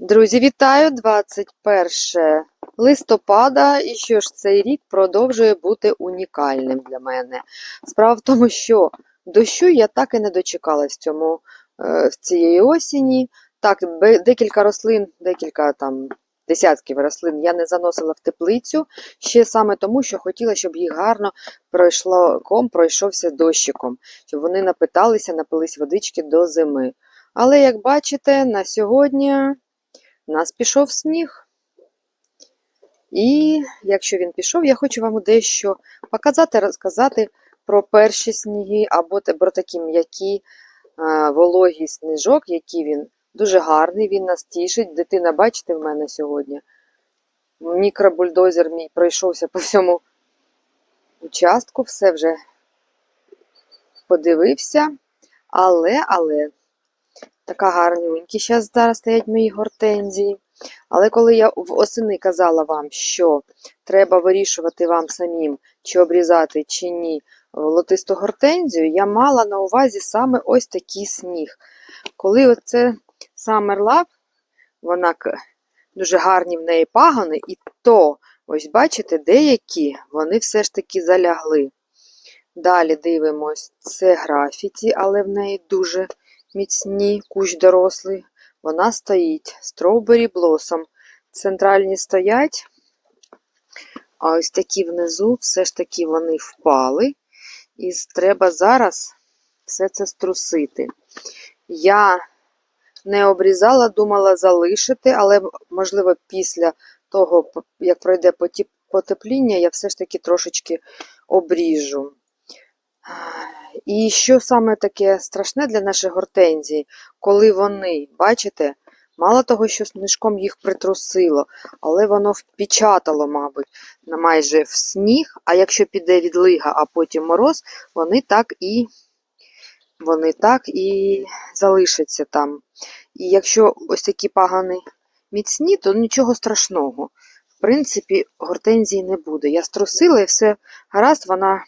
Друзі, вітаю! 21 листопада, і що ж цей рік продовжує бути унікальним для мене. Справа в тому, що дощу я так і не дочекалась цьому е, в цієї осені. Так, декілька рослин, декілька там десятків рослин я не заносила в теплицю ще саме тому, що хотіла, щоб їх гарно пройшло ком, пройшовся дощиком, щоб вони напиталися, напились водички до зими. Але як бачите, на сьогодні у нас пішов сніг. І якщо він пішов, я хочу вам дещо показати, розказати про перші сніги, або про такі м'які вологий сніжок, який він дуже гарний, він нас тішить. Дитина, бачите, в мене сьогодні. Мікробульдозер мій пройшовся по всьому участку, все вже подивився. Але, але, така гарненькі. Зараз зараз стоять мої гортензії. Але коли я в осени казала вам, що треба вирішувати вам самим, чи обрізати, чи ні лотисту гортензію, я мала на увазі саме ось такий сніг. Коли оце Summer Love, вона дуже гарні в неї пагони, і то, ось бачите, деякі вони все ж таки залягли. Далі дивимось, це графіті, але в неї дуже міцні, кущ дорослий. Вона стоїть. Strawberry Blossom. Центральні стоять. А ось такі внизу, все ж таки вони впали. І треба зараз все це струсити. Я не обрізала, думала залишити, але, можливо, після того, як пройде потепління, я все ж таки трошечки обріжу. І що саме таке страшне для наших гортензій, коли вони, бачите, мало того, що снижком їх притрусило, але воно впечатало, мабуть, майже в сніг, а якщо піде відлига, а потім мороз, вони так і вони так і залишаться там. І якщо ось такі пагани міцні, то нічого страшного. В принципі, гортензії не буде. Я струсила і все гаразд, вона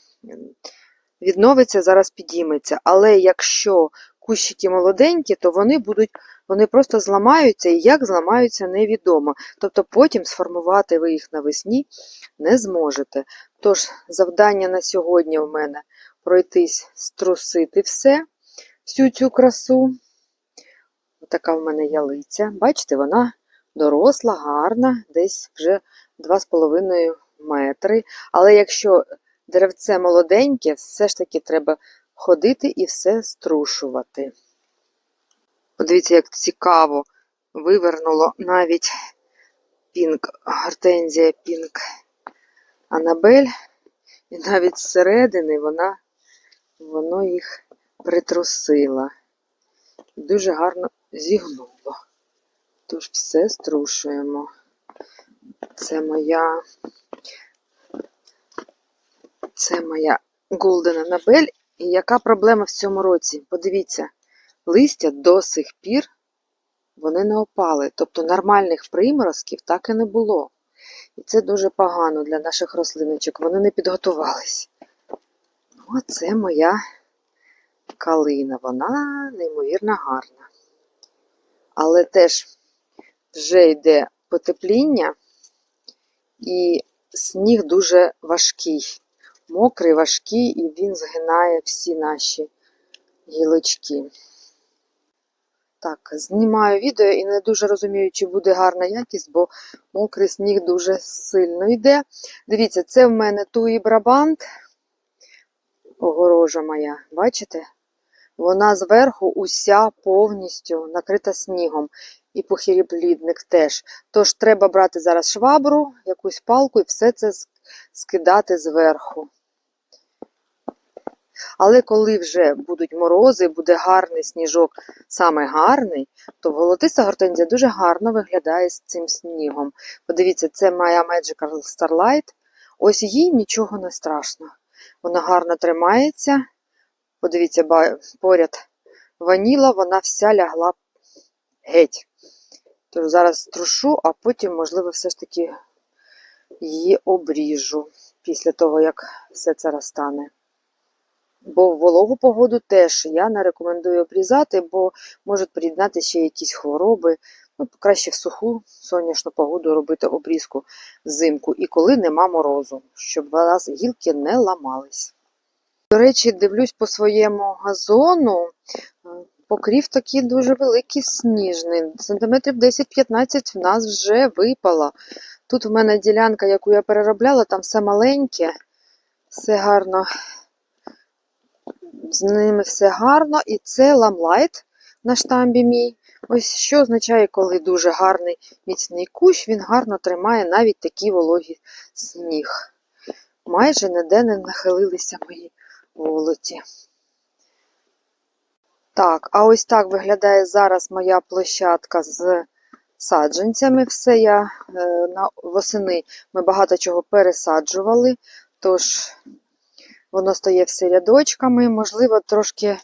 відновиться, зараз підійметься. Але якщо кущики молоденькі, то вони будуть, вони просто зламаються, і як зламаються, невідомо. Тобто потім сформувати ви їх навесні не зможете. Тож, завдання на сьогодні у мене пройтись, струсити все, всю цю красу. Така в мене ялиця. Бачите, вона доросла, гарна, десь вже 2,5 метри. Але якщо деревце молоденьке, все ж таки треба ходити і все струшувати. Подивіться, як цікаво вивернуло навіть пінк, гортензія пінк Анабель. І навіть зсередини вона, воно їх притрусила. Дуже гарно зігнуло. Тож все струшуємо. Це моя. Це моя Golden Annabelle. І яка проблема в цьому році? Подивіться, листя до сих пір вони не опали. Тобто нормальних приморозків так і не було. І це дуже погано для наших рослиночок. Вони не підготувались. Оце моя калина. Вона неймовірно гарна. Але теж вже йде потепління, і сніг дуже важкий. Мокрий, важкий, і він згинає всі наші гілочки. Так, знімаю відео і не дуже розумію, чи буде гарна якість, бо мокрий сніг дуже сильно йде. Дивіться, це в мене туї брабант, огорожа моя, бачите? Вона зверху уся повністю накрита снігом. І похиріплідник теж. Тож треба брати зараз швабру, якусь палку і все це скидати зверху. Але коли вже будуть морози, буде гарний сніжок, саме гарний, то волотиста гортензія дуже гарно виглядає з цим снігом. Подивіться, це моя Magical Starlight. Ось їй нічого не страшно. Вона гарно тримається. Подивіться, поряд ваніла, вона вся лягла геть. Тож зараз струшу, а потім, можливо, все ж таки її обріжу після того, як все це розтане. Бо в вологу погоду теж я не рекомендую обрізати, бо можуть приєднати ще якісь хвороби. Ну, краще в суху сонячну погоду робити обрізку взимку і коли нема морозу, щоб вас гілки не ламались. До речі, дивлюсь по своєму газону. Покрів такий дуже великий сніжний. Сантиметрів 10-15 в нас вже випало. Тут в мене ділянка, яку я переробляла, там все маленьке, все гарно. З ними все гарно. І це ламлайт на штамбі мій. Ось що означає, коли дуже гарний міцний кущ, він гарно тримає навіть такі вологі сніг. Майже ніде не нахилилися мої волоті. Так, а ось так виглядає зараз моя площадка з саджанцями. Все я е, на восени ми багато чого пересаджували, тож воно стає все рядочками. Можливо, трошки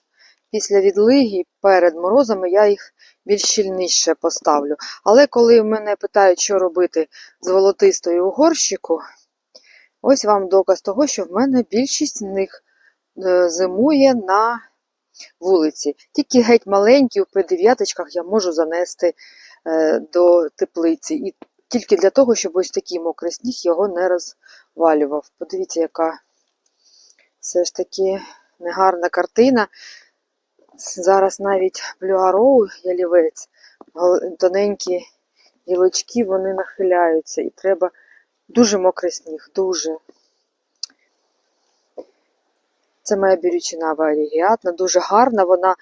після відлиги перед морозами я їх більш щільніше поставлю. Але коли мене питають, що робити з волотистою у горщику, ось вам доказ того, що в мене більшість з них е, зимує на вулиці. Тільки геть маленькі у П9 я можу занести е, до теплиці. І тільки для того, щоб ось такий мокрий сніг його не розвалював. Подивіться, яка все ж таки негарна картина. Зараз навіть блюароу ялівець, тоненькі гілочки, вони нахиляються. І треба дуже мокрий сніг, дуже. Це моя бірючина варігіатна, дуже гарна, вона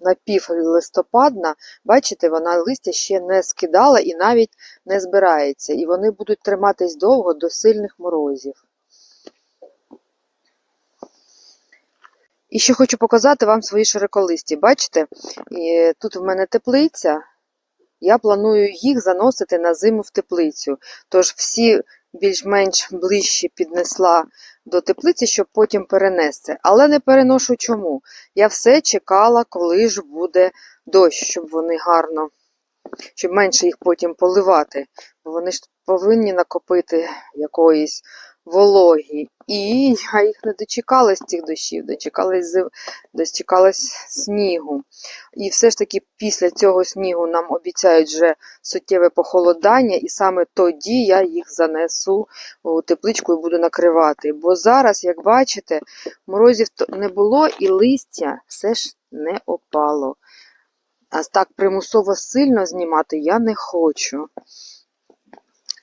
напівлистопадна. Бачите, вона листя ще не скидала і навіть не збирається. І вони будуть триматись довго до сильних морозів. І ще хочу показати вам свої широколисті. Бачите, тут в мене теплиця. Я планую їх заносити на зиму в теплицю. Тож всі більш-менш ближче піднесла до теплиці, щоб потім перенести. Але не переношу чому. Я все чекала, коли ж буде дощ, щоб вони гарно, щоб менше їх потім поливати. Бо вони ж повинні накопити якоїсь вологі. І я їх не дочекалась цих дощів, дочекалась, зим- дочекалась снігу. І все ж таки після цього снігу нам обіцяють вже суттєве похолодання, і саме тоді я їх занесу у тепличку і буду накривати. Бо зараз, як бачите, морозів не було і листя все ж не опало. А так примусово сильно знімати я не хочу.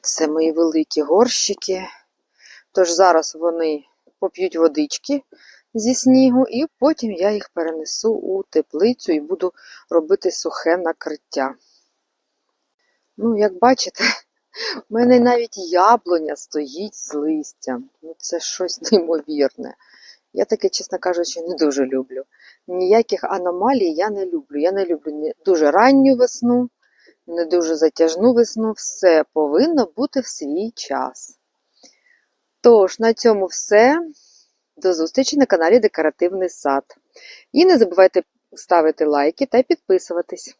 Це мої великі горщики. Тож зараз вони поп'ють водички зі снігу, і потім я їх перенесу у теплицю і буду робити сухе накриття. Ну, як бачите, в мене навіть яблуня стоїть з листям. Ну, це щось неймовірне. Я таке, чесно кажучи, не дуже люблю. Ніяких аномалій я не люблю. Я не люблю ні дуже ранню весну, не дуже затяжну весну. Все повинно бути в свій час. Тож, на цьому все. До зустрічі на каналі Декоративний сад. І не забувайте ставити лайки та підписуватись.